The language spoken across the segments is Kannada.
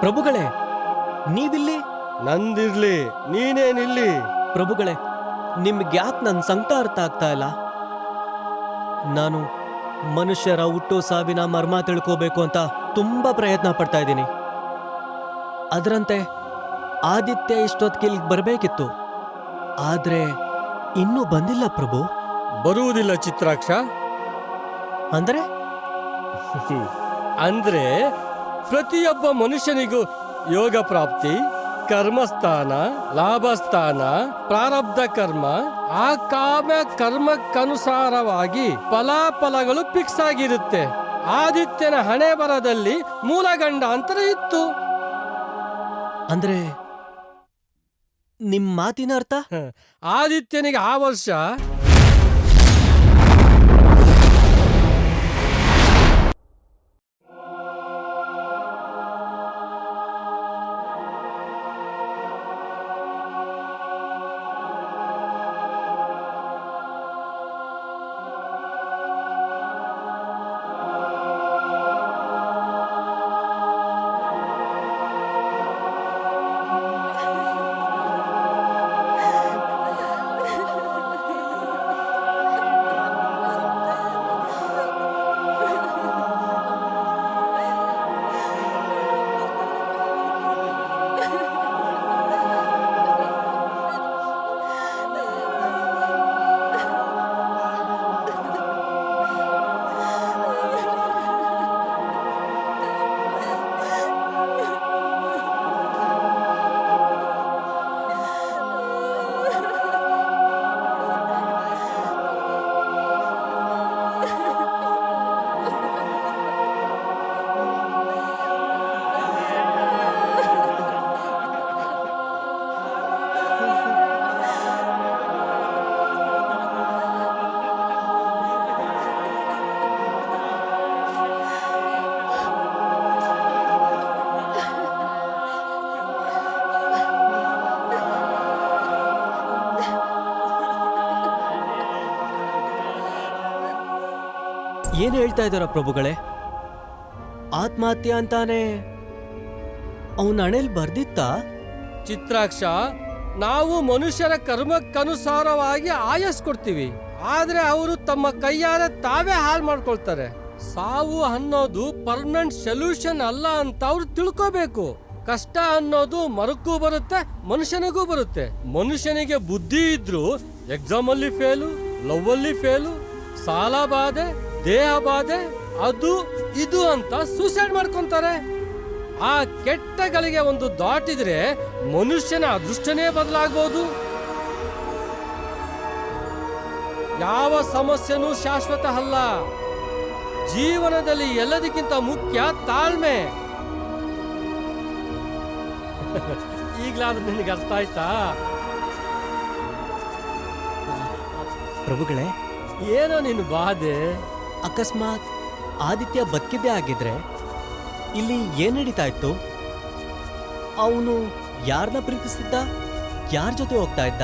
ಪ್ರಭುಗಳೇ ನೀವಿಲ್ಲಿ? ನಂದಿರ್ಲಿ ನೀನೇನಿಲ್ಲಿ? ಪ್ರಭುಗಳೇ ನಿಮ್ಗೆ ಯಾಕೆ ನನ್ನ ಸಂಕಟ ಅರ್ಥ ಆಗ್ತಾ ಇಲ್ಲ? ನಾನು ಮನುಷ್ಯರ ಹುಟ್ಟು ಸಾವಿನ ಮರ್ಮ ತಿಳ್ಕೋಬೇಕು ಅಂತ ತುಂಬಾ ಪ್ರಯತ್ನ ಪಡ್ತಾ ಇದ್ದೀನಿ. ಅದರಂತೆ ಆದಿತ್ಯ ಇಷ್ಟೊತ್ತಿಗೆ ಇಲ್ಲಿಗೆ ಬರಬೇಕಿತ್ತು. ಆದ್ರೆ ಇನ್ನೂ ಬಂದಿಲ್ಲ ಪ್ರಭು. ಬರುವುದಿಲ್ಲ ಚಿತ್ರಾಕ್ಷ. ಅಂದ್ರೆ? ಅಂದ್ರೆ ಪ್ರತಿಯೊಬ್ಬ ಮನುಷ್ಯನಿಗೂ ಯೋಗ ಪ್ರಾಪ್ತಿ ಕರ್ಮಸ್ಥಾನ ಲಾಭಸ್ಥಾನ ಪ್ರಾರಬ್ಧ ಕರ್ಮ ಆ ಕಾಮ ಕರ್ಮಕ್ಕನುಸಾರವಾಗಿ ಫಲಾಫಲಗಳು ಫಿಕ್ಸ್ ಆಗಿರುತ್ತೆ. ಆದಿತ್ಯನ ಹಣೆ ಬರದಲ್ಲಿ ಮೂಲಗಂಡ ಅಂತರ ಇತ್ತು. ಅಂದ್ರೆ ನಿಮ್ ಮಾತಿನ ಅರ್ಥ? ಆದಿತ್ಯನಿಗೆ ಆ ವರ್ಷ ಏನು ಹೇಳ್ತಾ ಇದ್ದಾರ ಪ್ರಭುಗಳೇ? ಆತ್ಮಹತ್ಯೆ ಅಂತಾನೆ. ಅವನ ಹಣೆಲ್ ಬರ್ದಿತ್ತಾ? ಚಿತ್ರಾಕ್ಷ, ನಾವು ಮನುಷ್ಯರ ಕರ್ಮಕ್ಕನುಸಾರವಾಗಿ ಆಯಸ್ ಕೊಡ್ತೀವಿ. ಆದ್ರೆ ಅವರು ತಮ್ಮ ಕೈಯಾರೆ ತಾವೇ ಹಾಳು ಮಾಡ್ಕೊಳ್ತಾರೆ. ಸಾವು ಅನ್ನೋದು ಪರ್ಮನೆಂಟ್ ಸೊಲ್ಯೂಷನ್ ಅಲ್ಲ ಅಂತ ಅವ್ರು ತಿಳ್ಕೋಬೇಕು. ಕಷ್ಟ ಅನ್ನೋದು ಮರಕ್ಕೂ ಬರುತ್ತೆ, ಮನುಷ್ಯನಿಗೂ ಬರುತ್ತೆ. ಮನುಷ್ಯನಿಗೆ ಬುದ್ಧಿ ಇದ್ರು ಎಕ್ಸಾಮ್ ಅಲ್ಲಿ ಫೇಲು ಲವ್ ಅಲ್ಲಿ ಫೇಲು ಸಾಲ ಬಾಧೆ ದೇಹ ಬಾಧೆ ಅದು ಇದು ಅಂತ ಸೂಸೈಡ್ ಮಾಡ್ಕೊಂತಾರೆ. ಆ ಕೆಟ್ಟಗಳಿಗೆ ಒಂದು ದಾಟಿದ್ರೆ ಮನುಷ್ಯನ ಅದೃಷ್ಟನೇ ಬದಲಾಗ್ಬೋದು. ಯಾವ ಸಮಸ್ಯೆನೂ ಶಾಶ್ವತ ಅಲ್ಲ. ಜೀವನದಲ್ಲಿ ಎಲ್ಲದಕ್ಕಿಂತ ಮುಖ್ಯ ತಾಳ್ಮೆ. ಈಗ್ಲಾದ್ರೂ ನಿನಗೆ ಅರ್ಥ ಆಯ್ತಾ? ಪ್ರಭುಗಳೇ ಏನೋ ನಿನ್ನ ಬಾಧೆ. ಅಕಸ್ಮಾತ್ ಆದಿತ್ಯ ಬದುಕಿದ್ದೇ ಆಗಿದ್ರೆ ಇಲ್ಲಿ ಏನ್ ನಡೀತಾ ಇತ್ತು? ಅವನು ಯಾರನ್ನ ಪ್ರೀತಿಸ್ತಿದ್ದ? ಯಾರ ಜೊತೆ ಹೋಗ್ತಾ ಇದ್ದ?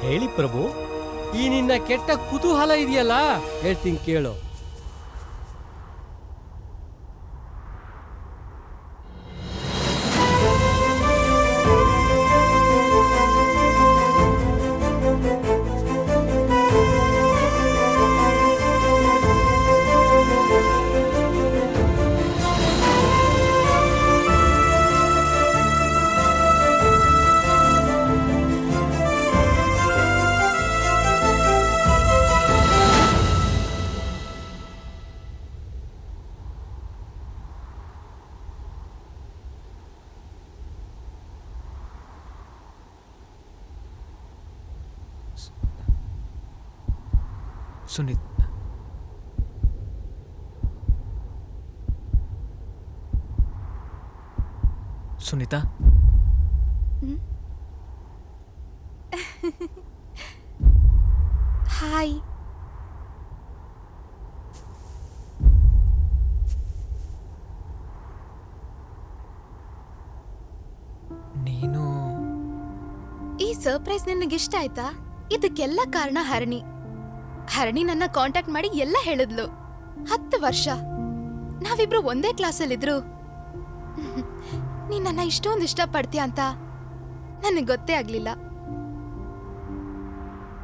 ಹೇಳಿ ಪ್ರಭು. ಈ ನಿನ್ನ ಕೆಟ್ಟ ಕುತೂಹಲ ಇದೆಯಲ್ಲ? ಹೇಳ್ತೀನಿ ಕೇಳು. ಸುನೀತ್. ಸುನೀತಾ? ಹಾಯ್ ನೀನು ಈ ಸರ್ಪ್ರೈಸ್ ನಿನಗಿಷ್ಟ ಆಯ್ತಾ? ಇದಕ್ಕೆಲ್ಲ ಕಾರಣ ಹರಣಿ. ಹರಣಿ ನನ್ನ ಕಾಂಟ್ಯಾಕ್ಟ್ ಮಾಡಿ ಎಲ್ಲ ಹೇಳಿದ್ಲು. ಹತ್ತು ವರ್ಷ. ನಾವಿಬ್ರು ಒಂದೇ ಕ್ಲಾಸಲ್ಲಿದ್ರು ನೀನ್ ನನ್ನ ಇಷ್ಟೊಂದು ಇಷ್ಟಪಡ್ತೀಯ ಅಂತ ನನಗೆ ಗೊತ್ತೇ ಆಗ್ಲಿಲ್ಲ.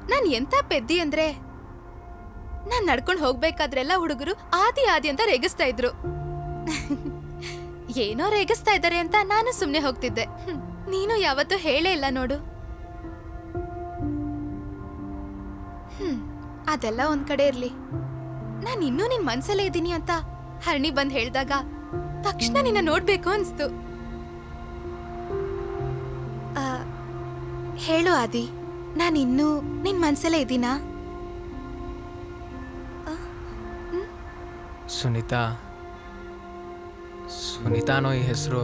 ನಾನು ಎಂತ ಪೆದ್ದಿ ಅಂದ್ರೆ? ನಾನ್ ನಡ್ಕೊಂಡು ಹೋಗ್ಬೇಕಾದ್ರೆಲ್ಲ ಹುಡುಗರು ಆದಿ ಆದಿ ಅಂತ ರೇಗಿಸ್ತಾ ಇದ್ರು. ಏನೋ ರೇಗಿಸ್ತಾ ಇದ್ದಾರೆ ಅಂತ ನಾನು ಸುಮ್ನೆ ಹೋಗ್ತಿದ್ದೆ. ನೀನು ಯಾವತ್ತೂ ಹೇಳೇ ಇಲ್ಲ ನೋಡು. ಅದೆಲ್ಲ ಒಂದ್ ಕಡೆ ಇರ್ಲಿ. ನಾನು ಇನ್ನೂ ನಿನ್ ಮನ್ಸಲ್ಲೇ ಇದ್ದೀನಿ ಅಂತ ಹರಣಿ ಬಂದ್ ಹೇಳ್ದಾಗ ತಕ್ಷಣ ನಿನ್ನ ನೋಡ್ಬೇಕು ಅನ್ಸ್ತು. ಹೇಳು ಆದಿ, ನಾನು ಇನ್ನೂ ನಿನ್ ಮನ್ಸಲ್ಲೇ ಇದ್ದೀನಾ? ಸುನೀತಾ, ಸುನಿತಾ ಅನ್ನೋ ಈ ಹೆಸರು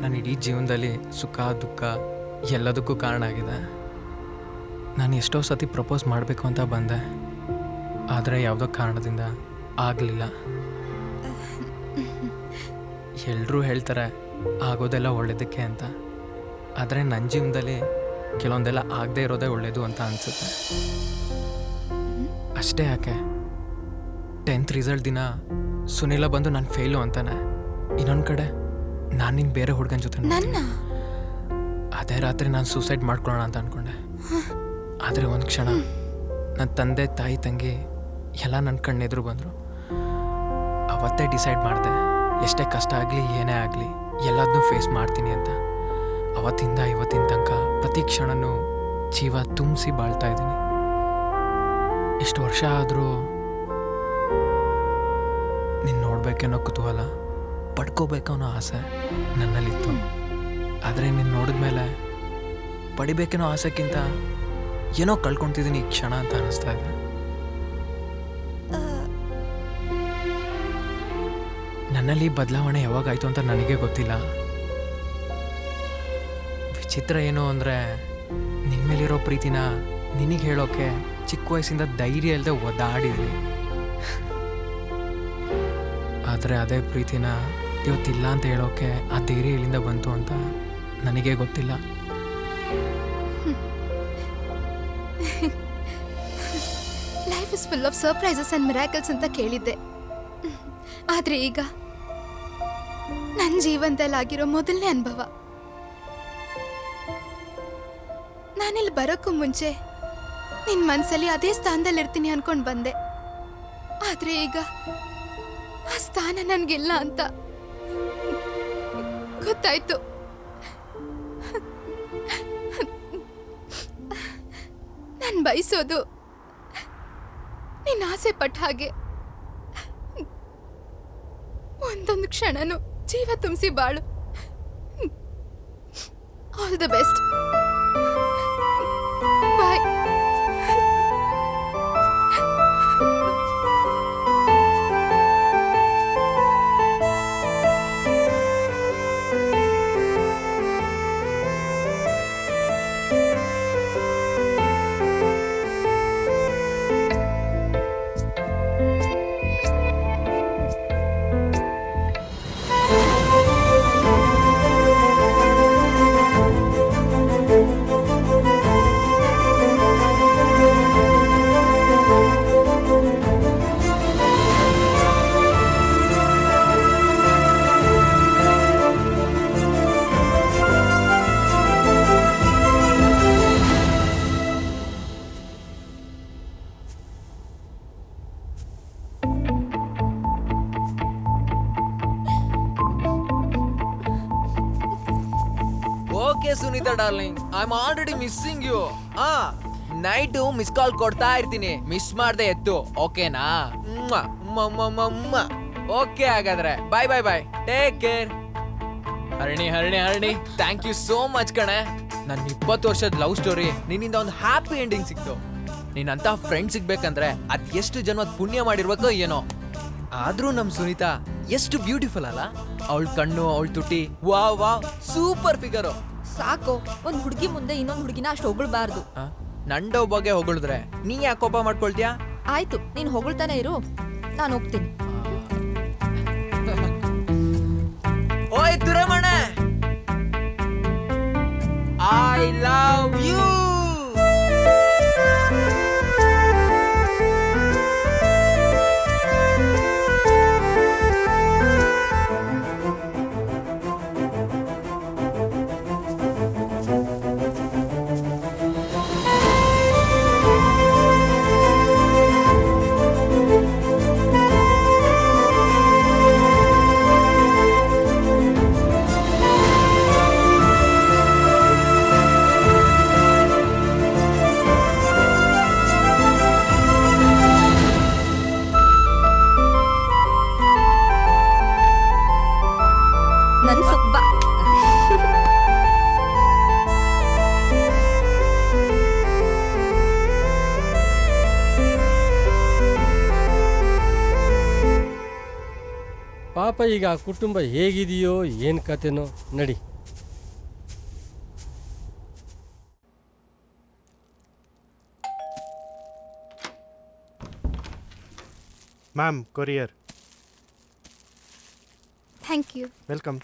ನನ್ನ ಇಡೀ ಜೀವನದಲ್ಲಿ ಸುಖ, ದುಃಖ ಎಲ್ಲದಕ್ಕೂ ಕಾರಣ ಆಗಿದೆ. ನಾನು ಎಷ್ಟೋ ಸತಿ ಪ್ರಪೋಸ್ ಮಾಡಬೇಕು ಅಂತ ಬಂದೆ. ಆದರೆ ಯಾವುದೋ ಕಾರಣದಿಂದ ಆಗಲಿಲ್ಲ. ಎಲ್ಲರೂ ಹೇಳ್ತಾರೆ ಆಗೋದೆಲ್ಲ ಒಳ್ಳೆಯದಕ್ಕೆ ಅಂತ. ಆದರೆ ನನ್ನ ಜೀವನದಲ್ಲಿ ಕೆಲವೊಂದೆಲ್ಲ ಆಗದೆ ಇರೋದೇ ಒಳ್ಳೆಯದು ಅಂತ ಅನಿಸುತ್ತೆ. ಅಷ್ಟೇ ಯಾಕೆ? ಟೆಂತ್ ರಿಸಲ್ಟ್ ದಿನ ಸುನಿಲ ಬಂದು ನಾನು ಫೇಲು ಅಂತಾನೆ. ಇನ್ನೊಂದು ಕಡೆ ನಾನು ನಿನ್ನ ಬೇರೆ ಹುಡುಗನ ಜೊತೆ ಅದೇ ರಾತ್ರಿ ನಾನು ಸೂಸೈಡ್ ಮಾಡ್ಕೊಳ್ಳೋಣ ಅಂತ ಅಂದ್ಕೊಂಡೆ ಆದರೆ ಒಂದು ಕ್ಷಣ ನನ್ನ ತಂದೆ ತಾಯಿ ತಂಗಿ ಎಲ್ಲ ನನ್ನ ಕಣ್ಣೆದುರು ಬಂದರು. ಅವತ್ತೇ ಡಿಸೈಡ್ ಮಾಡಿದೆ, ಎಷ್ಟೇ ಕಷ್ಟ ಆಗಲಿ, ಏನೇ ಆಗಲಿ ಎಲ್ಲದನ್ನೂ ಫೇಸ್ ಮಾಡ್ತೀನಿ ಅಂತ. ಅವತ್ತಿಂದ ಇವತ್ತಿನ ತನಕ ಪ್ರತಿ ಕ್ಷಣನೂ ಜೀವ ತುಂಬಿಸಿ ಬಾಳ್ತಾ ಇದ್ದೀನಿ. ಇಷ್ಟು ವರ್ಷ ಆದರೂ ನೀನು ನೋಡಬೇಕೇನೋ ಕುತೂಹಲ ಪಡ್ಕೋಬೇಕನ್ನೋ ಆಸೆ ನನ್ನಲ್ಲಿತ್ತು. ಆದರೆ ನೀನು ನೋಡಿದ ಮೇಲೆ ಪಡಿಬೇಕೇನೋ ಆಸೆಕ್ಕಿಂತ ಏನೋ ಕಳ್ಕೊತಿದ್ದೀನಿ ಈ ಕ್ಷಣ ಅಂತ ಅನ್ನಿಸ್ತಾ ಇದೆ. ನನ್ನಲ್ಲಿ ಬದಲಾವಣೆ ಯಾವಾಗಾಯ್ತು ಅಂತ ನನಗೆ ಗೊತ್ತಿಲ್ಲ. ವಿಚಿತ್ರ ಏನು ಅಂದರೆ ನಿನ್ನ ಮೇಲಿರೋ ಪ್ರೀತಿನ ನಿನಗೆ ಹೇಳೋಕೆ ಚಿಕ್ಕ ವಯಸ್ಸಿಂದ ಧೈರ್ಯ ಇಲ್ಲದೆ ಒದ್ದಾಡಿದ್ದೀನಿ ಆದರೆ ಅದೇ ಪ್ರೀತಿನ ಇವತ್ತಿಲ್ಲ ಅಂತ ಹೇಳೋಕೆ ಆ ಧೈರ್ಯ ಎಲ್ಲಿಂದ ಬಂತು ಅಂತ ನನಗೆ ಗೊತ್ತಿಲ್ಲ. Life is full of surprises and miracles ಅಂತ ಕೇಳಿದ್ದೆ. ಆದ್ರೆ ಈಗ ನನ್ನ ಜೀವನದಲ್ಲಿ ಆಗಿರೋ ಮೊದಲನೇ ಅನುಭವ. ನಾನಿಲ್ಲಿ ಬರೋಕ್ಕೂ ಮುಂಚೆ ನಿನ್ನ ಮನಸ್ಸಲ್ಲಿ ಅದೇ ಸ್ಥಾನದಲ್ಲಿ ಇರ್ತೀನಿ ಅನ್ಕೊಂಡು ಬಂದೆ. ಆದ್ರೆ ಈಗ ಆ ಸ್ಥಾನ ನನಗಿಲ್ಲ ಅಂತ ಗೊತ್ತಾಯ್ತು. ನಾನು ಬಯಸೋದು ನಿನ್ನ ಆಸೆ ಪಟ್ಟ ಹಾಗೆ ಒಂದೊಂದು ಕ್ಷಣನೂ ಜೀವ ತುಂಬಿಸಿ ಬಾಳು. All the best okay Sunita darling? I am already missing you ಆ ನೈಟು ಮಿಸ್ ಕಾಲ್ ಕೊಡ್ತಾ ಇರ್ತೀನಿ. ಮಿಸ್ ಮಾಡ್ದೆ ಎತ್ತು. ಓಕೆನಾ ಓಕೆ ಹಾಗಾದ್ರೆ. Bye bye bye take care Harani Harani Harani. Thank you so much ಕಣೆ. ನನ್ನ ಇಪ್ಪತ್ತು ವರ್ಷದ ಲವ್ ಸ್ಟೋರಿ ನಿನ್ನಿಂದ ಒಂದು ಹ್ಯಾಪಿ ಎಂಡಿಂಗ್ ಸಿಕ್ತು. ನೀನಂತ ಫ್ರೆಂಡ್ ಸಿಗ್ಬೇಕಂದ್ರೆ ಅದ್ ಎಷ್ಟು ಜನ್ಮದ ಪುಣ್ಯ ಮಾಡಿರ್ಬೇಕೋ ಏನೋ. ಆದ್ರೂ ನಮ್ ಸುನೀತಾ ಎಷ್ಟು ಬ್ಯೂಟಿಫುಲ್ ಅಲ್ಲ. ಅವಳ ಕಣ್ಣು, ಅವಳ ತುಟಿ. ವಾ ವಾ ಸೂಪರ್ ಫಿಗರು ಸಾಕು. ಒಂದ್ ಹುಡುಗಿ ಮುಂದೆ ಇನ್ನೊಂದ್ ಹುಡುಗಿನ ಅಷ್ಟು ಹೊಗಳ್ಬಾರ್ದು. ನಂಡ ಬಗ್ಗೆ ಹೊಗಳಿದ್ರೆ ನೀ ಯಾಕೆ ಕೋಪ ಮಾಡ್ಕೊಳ್ತೀಯಾ? ಆಯ್ತು ನೀನ್ ಹೊಗಳ್ತಾನೆ ಇರು. ನಾನು ಹೋಗ್ತೀನಿ. ಓಯ್ ತುರಮಣ! ಐ ಲವ್ ಯು ಪಾಪ ಈಗ ಆ ಕುಟುಂಬ ಹೇಗಿದೆಯೋ ಏನು ಕತೆನೋ ನಡಿ. Ma'am courier thank you welcome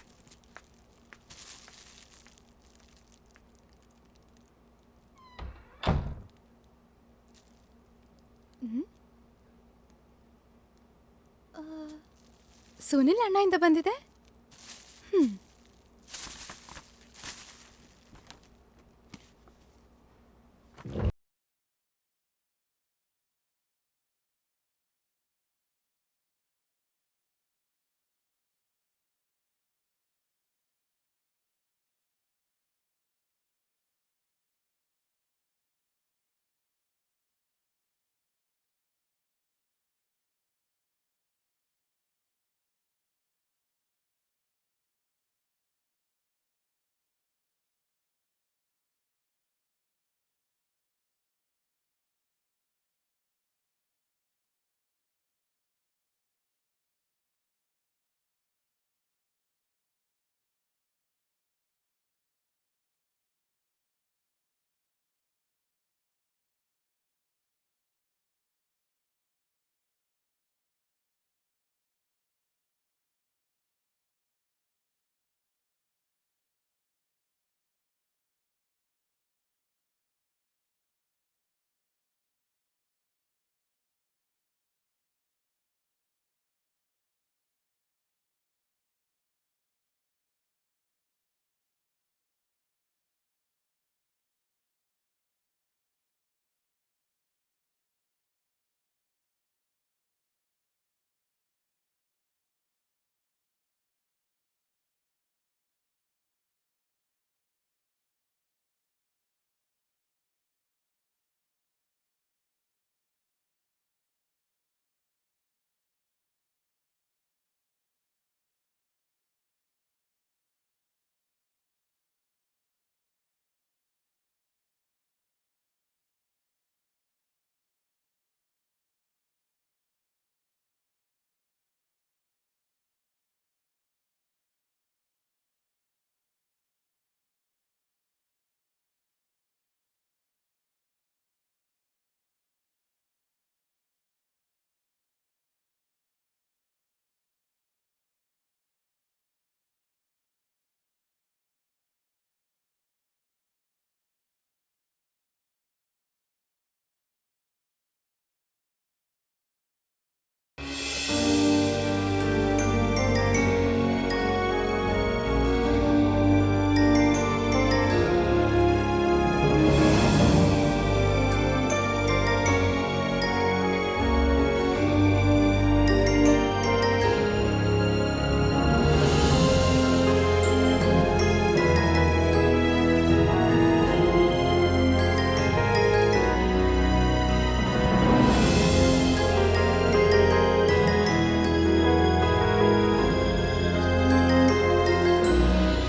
Sunil ಅಣ್ಣ ಇಂದ ಬಂದಿದೆ? ಹ್ಮ್.